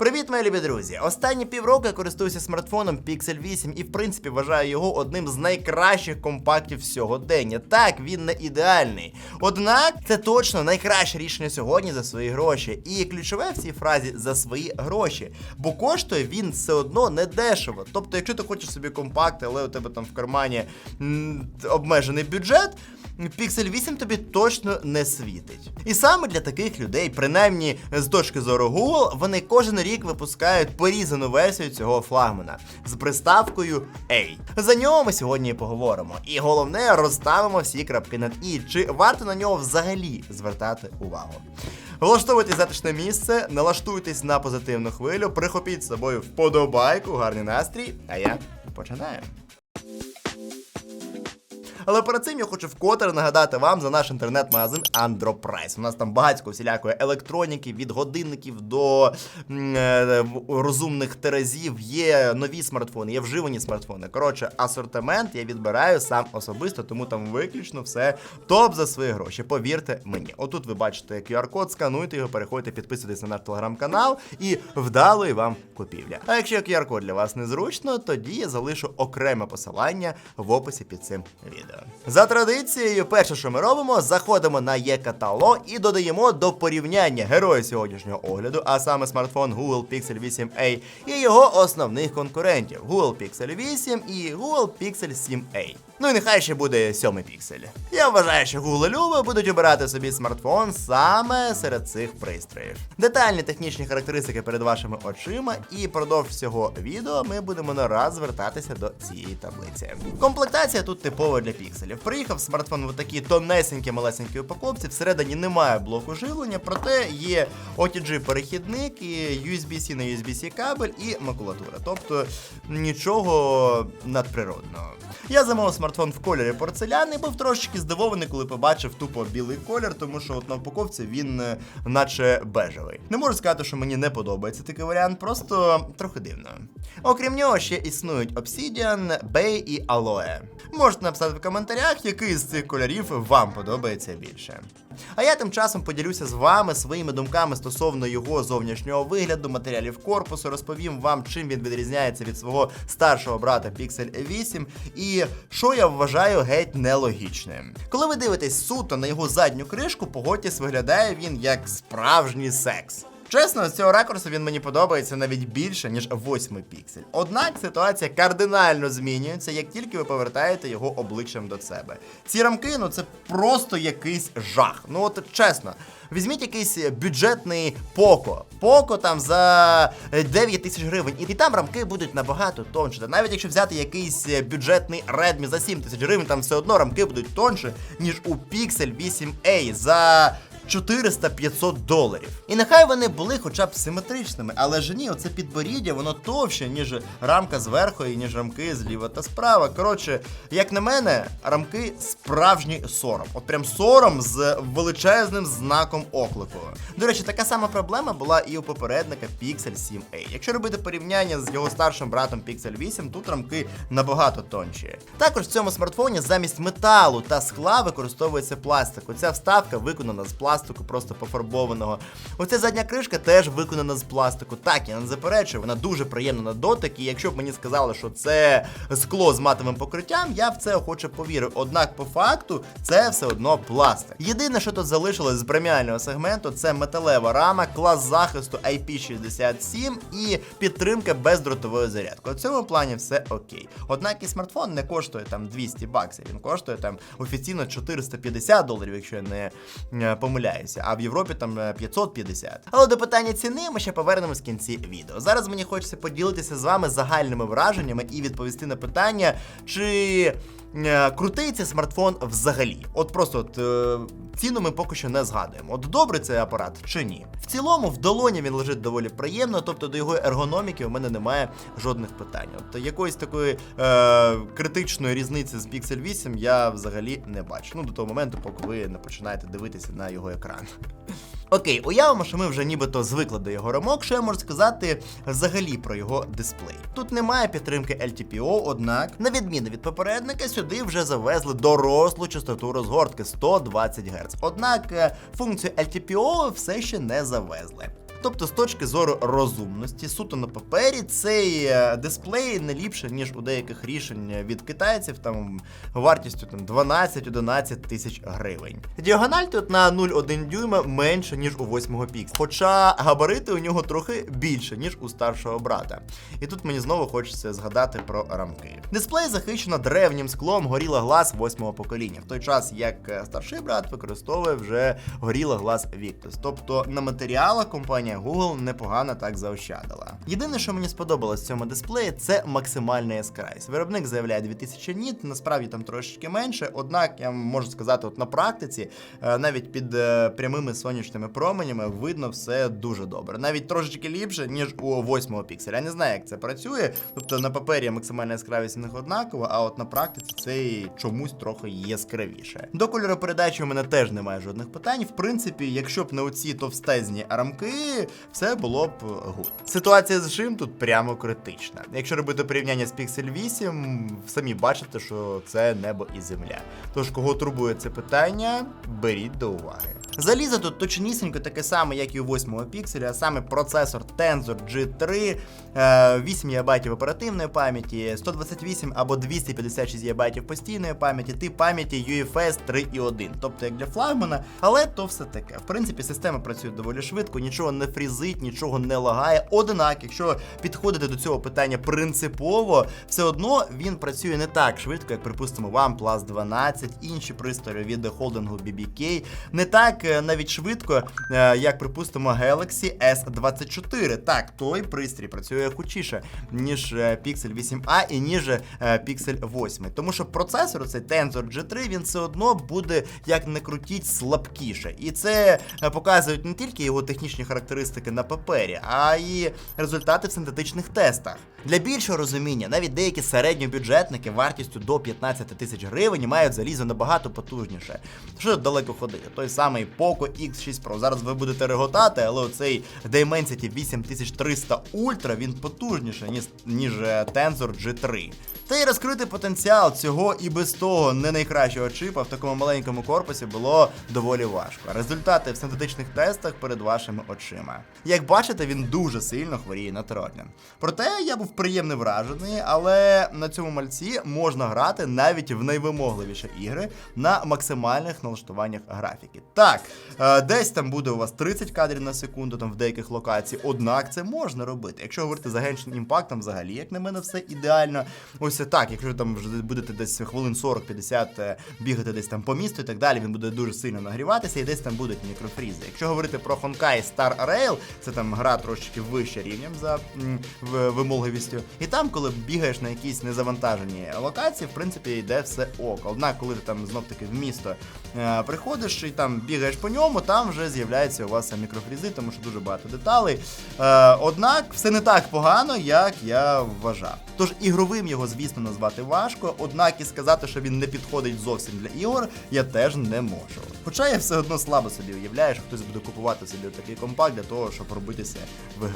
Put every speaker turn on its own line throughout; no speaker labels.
Привіт, мої любі друзі! Останні півроку я користуюся смартфоном Pixel 8 і, в принципі, вважаю його одним з найкращих компактів сьогодення. Так, він не ідеальний. Однак це точно найкраще рішення сьогодні за свої гроші. І ключове в цій фразі за свої гроші. Бо коштує він все одно не дешево. Тобто, якщо ти хочеш собі компакт, але у тебе там в кармані обмежений бюджет. Pixel 8 тобі точно не світить. І саме для таких людей, принаймні з точки зору Google, вони кожен рік випускають порізану версію цього флагмана з приставкою A. За нього ми сьогодні і поговоримо. І головне, розставимо всі крапки над і. Чи варто на нього взагалі звертати увагу? Влаштовуйтесь затишне місце, налаштуйтесь на позитивну хвилю, прихопіть з собою вподобайку, гарний настрій, а я починаю. Але перед цим я хочу вкотре нагадати вам за наш інтернет-магазин Androprice. У нас там багатько всілякої електроніки, від годинників до е, розумних терезів. Є нові смартфони, є вживані смартфони. Коротше, асортимент я відбираю сам особисто, тому там виключно все топ за свої гроші. Повірте мені. Отут ви бачите QR-код, скануйте його, переходьте, підписуйтесь на наш телеграм-канал і вдалої вам купівля. А якщо QR-код для вас незручно, тоді я залишу окреме посилання в описі під цим відео. За традицією, перше, що ми робимо, заходимо на є-каталог і додаємо до порівняння героя сьогоднішнього огляду, а саме смартфон Google Pixel 8a і його основних конкурентів Google Pixel 8 і Google Pixel 7a. Ну і нехай ще буде сьомий піксель. Я вважаю, що Google Люби будуть обирати собі смартфон саме серед цих пристроїв. Детальні технічні характеристики перед вашими очима, і продовж всього відео ми будемо не раз звертатися до цієї таблиці. Комплектація тут типова для пікселів. Приїхав смартфон в такій тонесенькій малесенькій упаковці. Всередині немає блоку живлення, проте є OTG перехідник і USB-C на USB-C кабель і макулатура. Тобто нічого надприродного. Я замовив смартфон в кольорі порцеляни був трошечки здивований, коли побачив тупо білий колір, тому що от на упаковці він е, наче бежевий. Не можу сказати, що мені не подобається такий варіант, просто трохи дивно. Окрім нього, ще існують Obsidian, Bay і Aloe. Можете написати в коментарях, який з цих кольорів вам подобається більше. А я тим часом поділюся з вами своїми думками стосовно його зовнішнього вигляду, матеріалів корпусу, розповім вам, чим він відрізняється від свого старшого брата Pixel 8 і що я вважаю геть нелогічним. Коли ви дивитесь суто на його задню кришку, погодьтесь, виглядає він як справжній секс. Чесно, з цього ракурсу він мені подобається навіть більше, ніж восьмий піксель. Однак ситуація кардинально змінюється, як тільки ви повертаєте його обличчям до себе. Ці рамки, ну це просто якийсь жах. Ну от чесно. Візьміть якийсь бюджетний Поко. Поко там за 9 тисяч гривень, і там рамки будуть набагато тонше. Навіть якщо взяти якийсь бюджетний Redmi за 7 тисяч гривень, там все одно рамки будуть тонше, ніж у Pixel 8a за 400-500 доларів. І нехай вони були хоча б симетричними, але ж ні, оце підборіддя, воно товще, ніж рамка зверху і ніж рамки зліва та справа. Коротше, як на мене, рамки справжній сором. От прям сором з величезним знаком оклику. До речі, така сама проблема була і у попередника Pixel 7a. Якщо робити порівняння з його старшим братом Pixel 8, тут рамки набагато тонші. Також в цьому смартфоні замість металу та скла використовується пластик. Оця вставка виконана з пластику, просто пофарбованого. Оця задня кришка теж виконана з пластику. Так, я не заперечую, вона дуже приємна на дотик, і якщо б мені сказали, що це скло з матовим покриттям, я в це охоче повірив. Однак, по факту, це все одно пластик. Єдине, що тут залишилось з преміального сегменту, це металева рама, клас захисту IP67 і підтримка бездротової зарядки. У цьому плані все окей. Однак і смартфон не коштує там 200 баксів, він коштує там офіційно 450 доларів, якщо я не е, помиляюся, а в Європі там е, 550. Але до питання ціни ми ще повернемось в кінці відео. Зараз мені хочеться поділитися з вами загальними враженнями і відповісти на питання, чи е, крутий цей смартфон взагалі. От просто от, е, ціну ми поки що не згадуємо. От добрий цей апарат чи ні? В цілому в долоні він лежить доволі приємно, тобто до його ергономіки у мене немає жодних питань. От якоїсь такої е, критичної різниці з Pixel 8 я взагалі не бачу. Ну до того моменту, поки ви не починаєте дивитися на його екран. Окей, уявимо, що ми вже нібито звикли до його рамок, що я можу сказати взагалі про його дисплей. Тут немає підтримки LTPO, однак, на відміну від попередника, сюди вже завезли дорослу частоту розгортки 120 Гц. Однак е, функцію LTPO все ще не завезли. Тобто, з точки зору розумності, суто на папері, цей е, дисплей не ліпше, ніж у деяких рішень від китайців, там вартістю там 12-11 тисяч гривень. Діагональ тут на 0,1 дюйма менше, ніж у 8 пікс. Хоча габарити у нього трохи більше, ніж у старшого брата. І тут мені знову хочеться згадати про рамки. Дисплей захищено древнім склом Gorilla Glass 8 покоління, в той час як е, старший брат використовує вже Gorilla Glass Victus. Тобто на матеріалах компанія Google непогано так заощадила. Єдине, що мені сподобалось в цьому дисплеї, це максимальна яскравість. Виробник заявляє 2000 ніт, насправді там трошечки менше. Однак я можу сказати, от на практиці, е, навіть під е, прямими сонячними променями, видно все дуже добре. Навіть трошечки ліпше, ніж у 8 пікселя. Я не знаю, як це працює. Тобто на папері максимальна яскравість у них однакова, а от на практиці це чомусь трохи яскравіше. До кольоропередачі у мене теж немає жодних питань. В принципі, якщо б не оці товстезні рамки, все було б гуд. Ситуація з жим тут прямо критична. Якщо робити порівняння з Pixel 8, самі бачите, що це небо і земля. Тож, кого турбує це питання, беріть до уваги. Залізо тут точнісінько таке саме, як і у 8 пікселі, а саме процесор Tensor G3, е, 8 ГБ оперативної пам'яті, 128 або 256 ГБ постійної пам'яті, тип пам'яті UFS 3.1, тобто як для флагмана, але то все таке. В принципі, система працює доволі швидко, нічого не фрізить, нічого не лагає. Однак, якщо підходити до цього питання принципово, все одно він працює не так швидко, як, припустимо, OnePlus 12, інші пристрої від холдингу BBK, не так е, навіть швидко, е, як, припустимо, Galaxy S24. Так, той пристрій працює хучіше, ніж е, Pixel 8a і ніж Pixel 8. Тому що процесор, цей Tensor G3, він все одно буде, як не крутіть, слабкіше. І це показують не тільки його технічні характеристики на папері, а й результати в синтетичних тестах. Для більшого розуміння, навіть деякі середньобюджетники вартістю до 15 тисяч гривень мають залізо набагато потужніше. Що далеко ходити? Той самий Poco X6 Pro. Зараз ви будете реготати, але оцей Dimensity 8300 Ultra він потужніший, ніж, ніж е, Tensor G3. Та й розкрити потенціал цього і без того не найкращого чипа в такому маленькому корпусі було доволі важко. Результати в синтетичних тестах перед вашими очима. Як бачите, він дуже сильно хворіє на тролля. Проте я був приємно вражений, але на цьому мальці можна грати навіть в найвимогливіші ігри на максимальних налаштуваннях графіки. Так, е, десь там буде у вас 30 кадрів на секунду, там в деяких локаціях, однак це можна робити. Якщо говорити за Genshin Impact, взагалі, як на мене, все ідеально. Ось так, якщо там вже будете десь хвилин 40-50 е, бігати десь там по місту і так далі, він буде дуже сильно нагріватися і десь там будуть мікрофрізи. Якщо говорити про Honkai Star Rail, це там гра трошечки вище рівнем за вимогливістю. І там, коли бігаєш на якісь незавантажені локації, в принципі, йде все ок. Однак, коли ти там знов таки в місто е, приходиш і там бігаєш по ньому, там вже з'являються у вас мікрофрізи, тому що дуже багато деталей. Е, однак все не так погано, як я вважав. Тож ігровим його, звісно, назвати важко, однак і сказати, що він не підходить зовсім для ігор, я теж не можу. Хоча я все одно слабо собі уявляю, що хтось буде купувати собі такий компакт для того, щоб робитися в.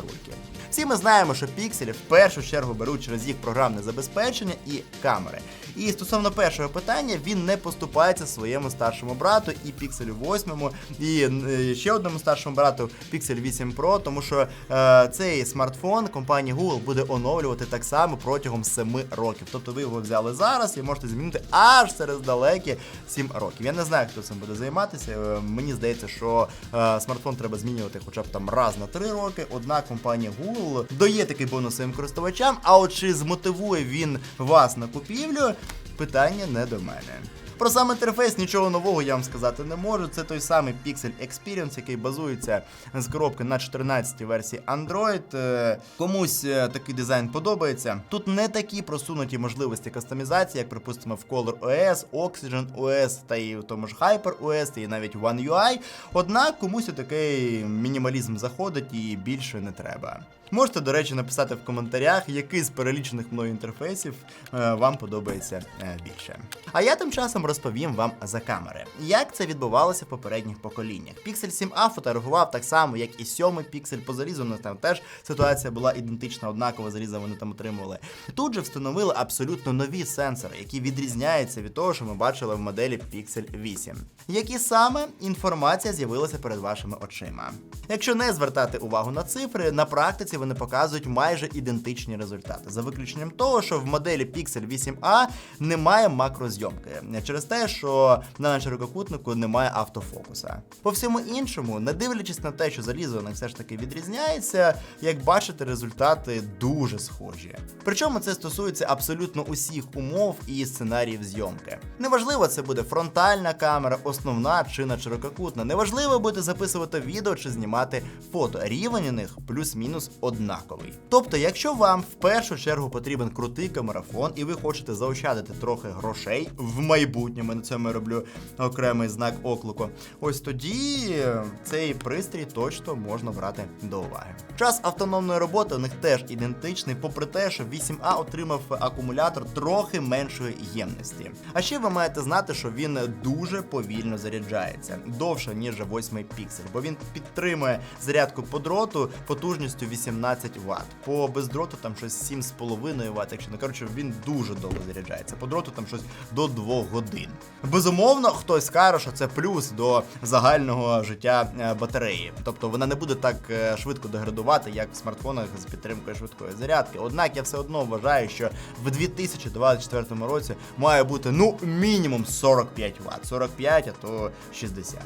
Всі ми знаємо, що пікселі в першу чергу беруть через їх програмне забезпечення і камери. І стосовно першого питання, він не поступається своєму старшому брату і Пікселю 8, і е, ще одному старшому брату Pixel 8 Pro, тому що е, цей смартфон компанія Google буде оновлювати так само протягом 7 років. Тобто ви його взяли зараз і можете змінити аж через далекі 7 років. Я не знаю, хто цим буде займатися. Е, Мені здається, що е, смартфон треба змінювати хоча б там раз на 3 роки. Одна компанія Google дає такий бонус своїм користувачам. А от чи змотивує він вас на купівлю? Питання не до мене. Про сам інтерфейс нічого нового я вам сказати не можу. Це той самий Pixel Experience, який базується з коробки на 14-й версії Android. Е, Комусь е, такий дизайн подобається. Тут не такі просунуті можливості кастомізації, як припустимо в Color OS, Oxygen OS та і в тому ж Hyper OS, і навіть One UI. Однак комусь такий мінімалізм заходить і більше не треба. Можете, до речі, написати в коментарях, який з перелічених мною інтерфейсів е, вам подобається е, більше. А я тим часом розповім вам за камери. Як це відбувалося в попередніх поколіннях? Pixel 7a фотографував так само, як і 7 піксель по залізу. У нас там теж ситуація була ідентична, однаково заліза вони там отримували. Тут же встановили абсолютно нові сенсори, які відрізняються від того, що ми бачили в моделі Pixel 8. Які саме інформація з'явилася перед вашими очима? Якщо не звертати увагу на цифри, на практиці вони показують майже ідентичні результати, за виключенням того, що в моделі Pixel 8a немає макрозйомки через те, що на ширококутнику немає автофокуса. По всьому іншому, не дивлячись на те, що залізо не все ж таки відрізняється, як бачите, результати дуже схожі. Причому це стосується абсолютно усіх умов і сценаріїв зйомки. Неважливо, це буде фронтальна камера, основна чи на ширококутна. Неважливо буде записувати відео чи знімати фото. Рівень у них плюс-мінус однаковий. Тобто, якщо вам в першу чергу потрібен крутий камерафон, і ви хочете заощадити трохи грошей в майбутньому, на цьому я роблю окремий знак оклику, ось тоді цей пристрій точно можна брати до уваги. Час автономної роботи у них теж ідентичний, попри те, що 8А отримав акумулятор трохи меншої ємності. А ще ви маєте знати, що він дуже повільно заряджається, довше ніж 8 піксель, бо він підтримує зарядку по дроту потужністю 18 Вт. По бездроту там щось 7,5 Вт, якщо не коротше, він дуже довго заряджається. По дроту там щось до 2 годин. Безумовно, хтось скаже, що це плюс до загального життя е, батареї. Тобто вона не буде так е, швидко деградувати, як в смартфонах з підтримкою швидкої зарядки. Однак я все одно вважаю, що в 2024 році має бути ну мінімум 45 Вт. 45, а то 60.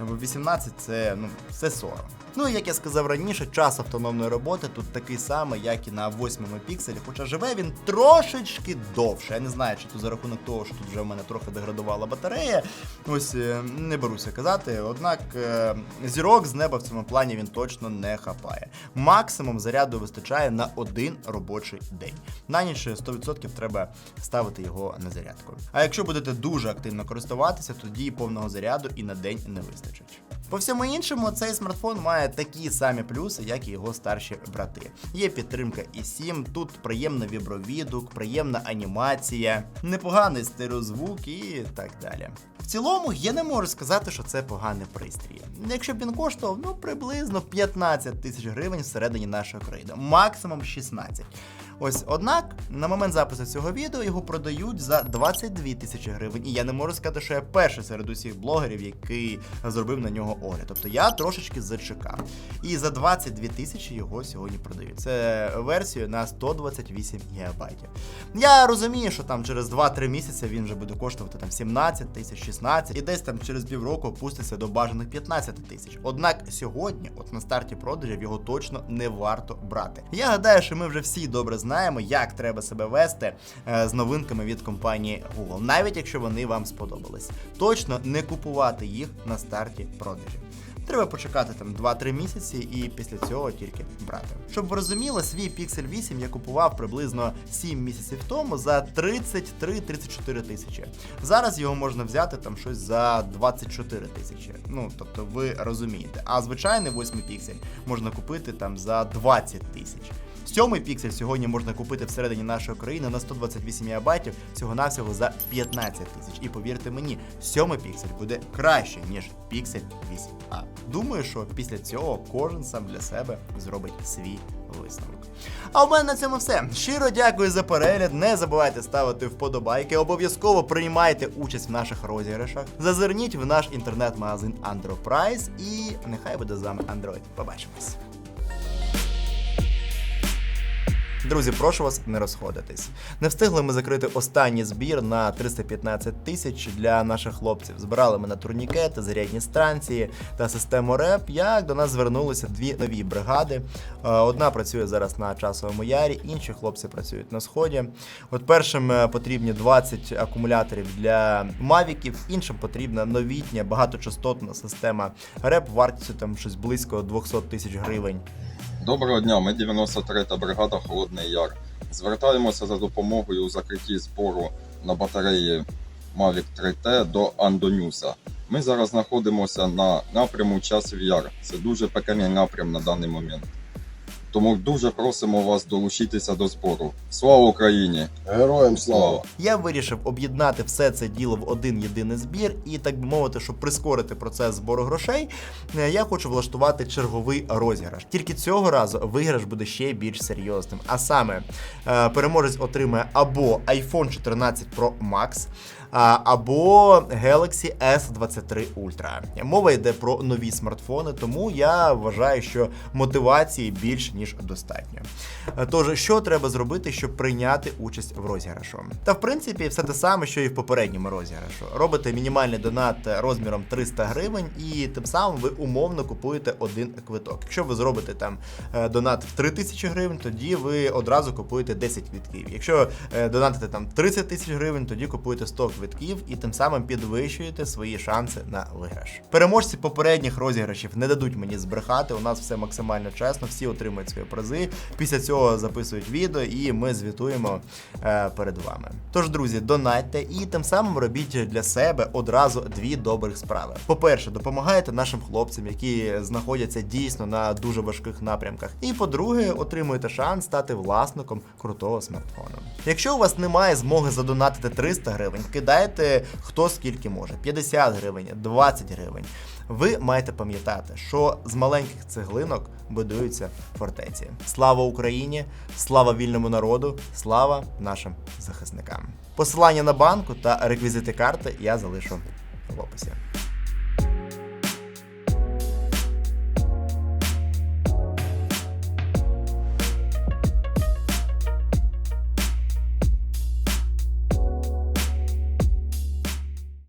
Бо 18 це ну це 40. Ну і як я сказав раніше, час автономної роботи тут такий самий, як і на 8 пікселі, хоча живе він трошечки довше. Я не знаю, чи то за рахунок того, що тут вже в мене трохи деградувала батарея. Ось е, не беруся казати. Однак е, зірок з неба в цьому плані він точно не хапає. Максимум заряду вистачає на один робочий день. На ніч 100% треба ставити його на зарядку. А якщо будете дуже активно користуватися, тоді повного заряду і на день не вистачить. По всьому іншому, цей смартфон має такі самі плюси, як і його старші брати. Є підтримка і 7, тут приємний вібровідок, приємна анімація, непоганий стереозвук і так далі. В цілому я не можу сказати, що це поганий пристрій. Якщо б він коштував ну приблизно 15 тисяч гривень всередині нашої країни, максимум 16. Ось однак на момент запису цього відео його продають за 22 тисячі гривень, і я не можу сказати, що я перший серед усіх блогерів, який зробив на нього огляд. Тобто я трошечки зачекав. І за 22 тисячі його сьогодні продають. Це версію на 128 гігабайтів. Я розумію, що там через 2-3 місяці він вже буде коштувати там 17 тисяч, 16, і десь там через півроку опуститься до бажаних 15 тисяч. Однак сьогодні, от на старті продажів, його точно не варто брати. Я гадаю, що ми вже всі добре знаємо, як треба себе вести е, з новинками від компанії Google, навіть якщо вони вам сподобались. Точно не купувати їх на старті продажів. Треба почекати там 2-3 місяці і після цього тільки брати. Щоб ви розуміли, свій Pixel 8 я купував приблизно 7 місяців тому за 33-34 тисячі. Зараз його можна взяти там щось за 24 тисячі. Ну тобто ви розумієте. А звичайний 8 піксель можна купити там за 20 тисяч. Сьомий піксель сьогодні можна купити всередині нашої країни на 128 МБ всього-навсього за 15 тисяч. І повірте мені, сьомий піксель буде краще, ніж піксель 8А. Думаю, що після цього кожен сам для себе зробить свій висновок. А у мене на цьому все. Щиро дякую за перегляд. Не забувайте ставити вподобайки. Обов'язково приймайте участь в наших розіграшах. Зазирніть в наш інтернет-магазин Androprice і нехай буде з вами Android. Побачимось. Друзі, прошу вас не розходитись. Не встигли ми закрити останній збір на 315 тисяч для наших хлопців. Збирали ми на турнікети, зарядні станції та систему РЕП. Як до нас звернулися дві нові бригади. Е, Одна працює зараз на часовому ярі, інші хлопці працюють на сході. От першим е, потрібні 20 акумуляторів для мавіків, іншим потрібна новітня багаточастотна система РЕП вартістю там щось близько 200 тисяч гривень.
Доброго дня, ми 93-та бригада Холодний Яр. Звертаємося за допомогою у закритті збору на батареї Mavic 3T до Андонюса. Ми зараз знаходимося на напряму Часів Яр. Це дуже пекельний напрям на даний момент. Тому дуже просимо вас долучитися до збору. Слава Україні!
Героям слава!
Я вирішив об'єднати все це діло в один єдиний збір, і так би мовити, щоб прискорити процес збору грошей, е, я хочу влаштувати черговий розіграш. Тільки цього разу виграш буде ще більш серйозним. А саме е, переможець отримає або iPhone 14 Pro Max. Або Galaxy S23 Ultra. Мова йде про нові смартфони, тому я вважаю, що мотивації більш ніж достатньо. Е, Тож, що треба зробити, щоб прийняти участь в розіграшу? Та в принципі все те саме, що і в попередньому розіграшу. Робите мінімальний донат розміром 300 гривень, і тим самим ви умовно купуєте один квиток. Якщо ви зробите там е, донат в 3000 гривень, тоді ви одразу купуєте 10 квитків. Якщо е, донатите там 30 тисяч гривень, тоді купуєте 100 квитків і тим самим підвищуєте свої шанси на виграш. Переможці попередніх розіграшів не дадуть мені збрехати. У нас все максимально чесно, всі отримують свої призи. Після цього записують відео, і ми звітуємо е, перед вами. Тож, друзі, донатьте і тим самим робіть для себе одразу дві добрих справи. По-перше, допомагаєте нашим хлопцям, які знаходяться дійсно на дуже важких напрямках. І по-друге, отримуєте шанс стати власником крутого смартфону. Якщо у вас немає змоги задонатити 300 гривень, кидайте хто скільки може: 50 гривень, 20 гривень. Ви маєте пам'ятати, що з маленьких цеглинок будуються фортеці. Слава Україні! Слава вільному народу! Слава нашим захисникам! Посилання на банку та реквізити карти я залишу в описі.